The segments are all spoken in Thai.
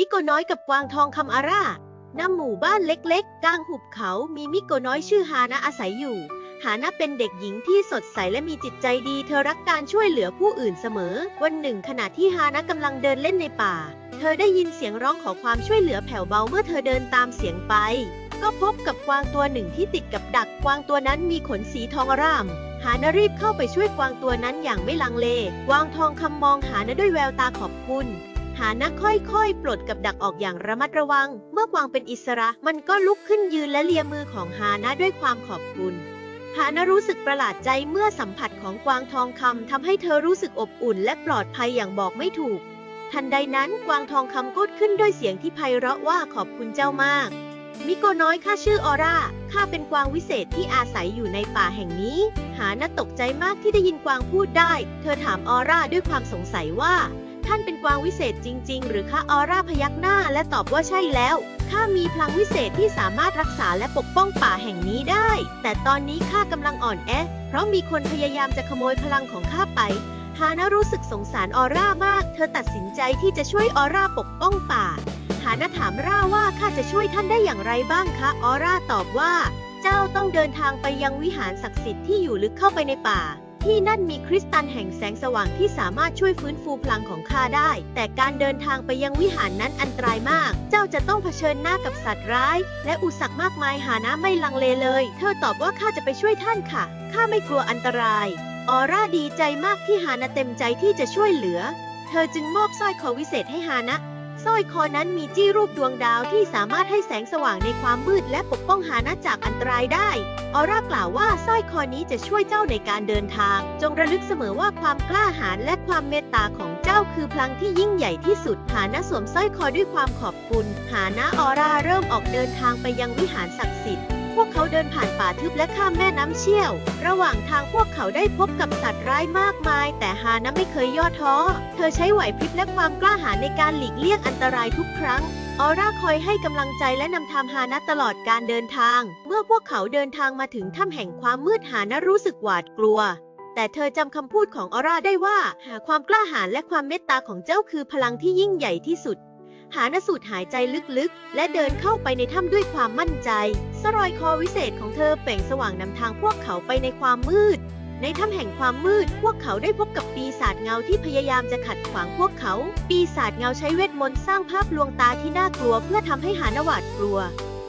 มิโกน้อยกับกวางทองคำอาร่าณหมู่บ้านเล็กๆ กลางหุบเขามีมิโกน้อยชื่อฮานะอาศัยอยู่ ฮานะเป็นเด็กหญิงที่สดใสและมีจิตใจดี เธอรักการช่วยเหลือผู้อื่นเสมอ วันหนึ่งขณะที่ฮานะกำลังเดินเล่นในป่า เธอได้ยินเสียงร้องขอความช่วยเหลือแผ่วเบาเมื่อเธอเดินตามเสียงไป ก็พบกับกวางตัวหนึ่งที่ติดกับดัก กวางตัวนั้นมีขนสีทองอร่ามหานะรีบเข้าไปช่วยกวางตัวนั้นอย่างไม่ลังเล กวางทองคำมองหานะด้วยแววตาขอบคุณ หานะค่อยๆ ปลดกับดักออกอย่างระมัดระวัง เมื่อกวางเป็นอิสระ มันก็ลุกขึ้นยืนและเลียมือของหานะด้วยความขอบคุณหานะรู้สึกประหลาดใจเมื่อสัมผัสของกวางทองคำทำให้เธอรู้สึกอบอุ่นและปลอดภัยอย่างบอกไม่ถูก ทันใดนั้นกวางทองคำก็ขึ้นด้วยเสียงที่ไพเราะว่าขอบคุณเจ้ามาก มิโกน้อยข้าชื่อออร่าข้าเป็นกวางวิเศษที่อาศัยอยู่ในป่าแห่งนี้ หานะตกใจมากที่ได้ยินกวางพูดได้ เธอถามออร่าด้วยความสงสัยว่า ท่านเป็นกวางวิเศษจริง ๆ หรือคะออร่าพยักหน้าและตอบว่าใช่แล้ว ข้ามีพลังวิเศษที่สามารถรักษาและปกป้องป่าแห่งนี้ได้ แต่ตอนนี้ข้ากำลังอ่อนแอ เพราะมีคนพยายามจะขโมยพลังของข้าไป ฮานะรู้สึกสงสารออร่ามาก เธอตัดสินใจที่จะช่วยออร่าปกป้องป่าหานะถามร่าว่าข้าจะช่วยท่านได้อย่างไรบ้างคะ ออร่าตอบว่า เจ้าต้องเดินทางไปยังวิหารศักดิ์สิทธิ์ที่อยู่ลึกเข้าไปในป่า ที่นั่นมีคริสตัลแห่งแสงสว่างที่สามารถช่วยฟื้นฟูพลังของข้าได้ แต่การเดินทางไปยังวิหารนั้นอันตรายมาก เจ้าจะต้องเผชิญหน้ากับสัตว์ร้าย และอุสรรคมากมายหานะไม่ลังเลเลย เธอตอบว่าข้าจะไปช่วยท่านค่ะ ข้าไม่กลัวอันตราย ออร่าดีใจมากที่ฮานะเต็มใจที่จะช่วยเหลือ เธอจึงมอบสร้อยคอวิเศษให้ฮานะ สร้อยคอนั้นมีจี้รูปดวงดาวที่สามารถให้แสงสว่างในความมืดและปกป้องหานะจากอันตรายได้ ออร่ากล่าวว่าสร้อยคอนี้จะช่วยเจ้าในการเดินทาง จงระลึกเสมอว่าความกล้าหาญและความเมตตาของเจ้าคือพลังที่ยิ่งใหญ่ที่สุด หานะสวมสร้อยคอด้วยความขอบคุณ หานะออร่าเริ่มออกเดินทางไปยังวิหารศักดิ์สิทธิ์ วกเขาเดินผ่านป่าทึบและข้ามแม่น้ำเชี่ยว ระหว่างทางพวกเขาได้พบกับสัตว์ร้ายมากมาย แต่ฮานะไม่เคยย่อท้อ เธอใช้ไหวพริบและความกล้าหาญในการหลีกเลี่ยงอันตรายทุกครั้งออร่าคอยให้กำลังใจและนำทางฮานะตลอดการเดินทาง เมื่อพวกเขาเดินทางมาถึงถ้ำแห่งความมืดฮานะรู้สึกหวาดกลัว แต่เธอจำคำพูดของออร่าได้ว่า หาความกล้าหาญและความเมตตาของเจ้าคือพลังที่ยิ่งใหญ่ที่สุด หานสูดหายใจลึกๆ และเดินเข้าไปในถ้ำด้วยความมั่นใจ สรอยคอวิเศษของเธอเปล่งสว่างนำทางพวกเขาไปในความมืด ในถ้ำแห่งความมืด พวกเขาได้พบกับปีศาจเงาที่พยายามจะขัดขวางพวกเขา ปีศาจเงาใช้เวทมนต์สร้างภาพลวงตาที่น่ากลัว เพื่อทำให้หานหวาดกลัว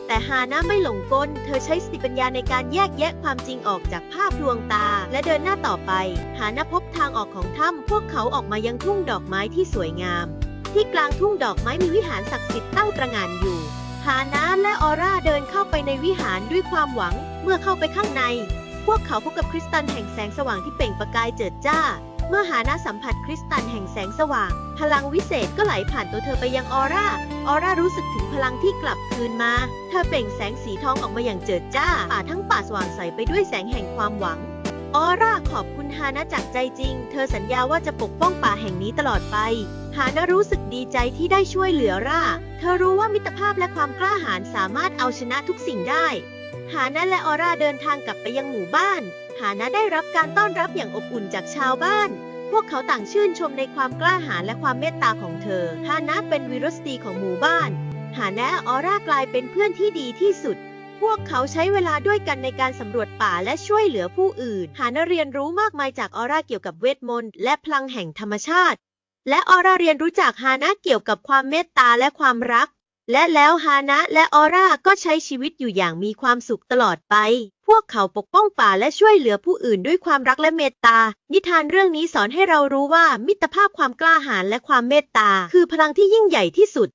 แต่ฮานะไม่หลงกล เธอใช้สติปัญญาในการแยกแยะความจริงออกจากภาพลวงตา และเดินหน้าต่อไป หานะพบทางออกของถ้ำพวกเขาออกมายังทุ่งดอกไม้ที่สวยงาม ที่กลางทุ่งดอกไม้มีวิหารศักดิ์สิทธิ์ตั้งตระหง่านอยู่หานะและออร่าเดินเข้าไปในวิหารด้วยความหวัง เมื่อเข้าไปข้างใน พวกเขาพบกับคริสตัลแห่งแสงสว่างที่เปล่งประกายเจิดจ้า เมื่อหานะสัมผัสคริสตัลแห่งแสงสว่าง พลังวิเศษก็ไหลผ่านตัวเธอไปยังออร่า ออร่ารู้สึกถึงพลังที่กลับคืนมา เธอเปล่งแสงสีทองออกมาอย่างเจิดจ้า ป่าทั้งป่าสว่างใสไปด้วยแสงแห่งความหวังออร่าขอบคุณฮานะจากใจจริง เธอสัญญาว่าจะปกป้องป่าแห่งนี้ตลอดไป ฮานะรู้สึกดีใจที่ได้ช่วยเหลือร่า เธอรู้ว่ามิตรภาพและความกล้าหาญสามารถเอาชนะทุกสิ่งได้ ฮานะและออร่าเดินทางกลับไปยังหมู่บ้าน ฮานะได้รับการต้อนรับอย่างอบอุ่นจากชาวบ้าน พวกเขาต่างชื่นชมในความกล้าหาญและความเมตตาของเธอ ฮานะเป็นวีรสตรีของหมู่บ้าน ฮานะและออร่ากลายเป็นเพื่อนที่ดีที่สุดพวกเขาใช้เวลาด้วยกันในการสำรวจป่าและช่วยเหลือผู้อื่น หานะเรียนรู้มากมายจากออร่าเกี่ยวกับเวทมนต์และพลังแห่งธรรมชาติ และออร่าเรียนรู้จักฮานะเกี่ยวกับความเมตตาและความรัก และแล้วฮานะและออร่าก็ใช้ชีวิตอยู่อย่างมีความสุขตลอดไป พวกเขาปกป้องป่าและช่วยเหลือผู้อื่นด้วยความรักและเมตตา นิทานเรื่องนี้สอนให้เรารู้ว่ามิตรภาพความกล้าหาญและความเมตตา คือพลังที่ยิ่งใหญ่ที่สุด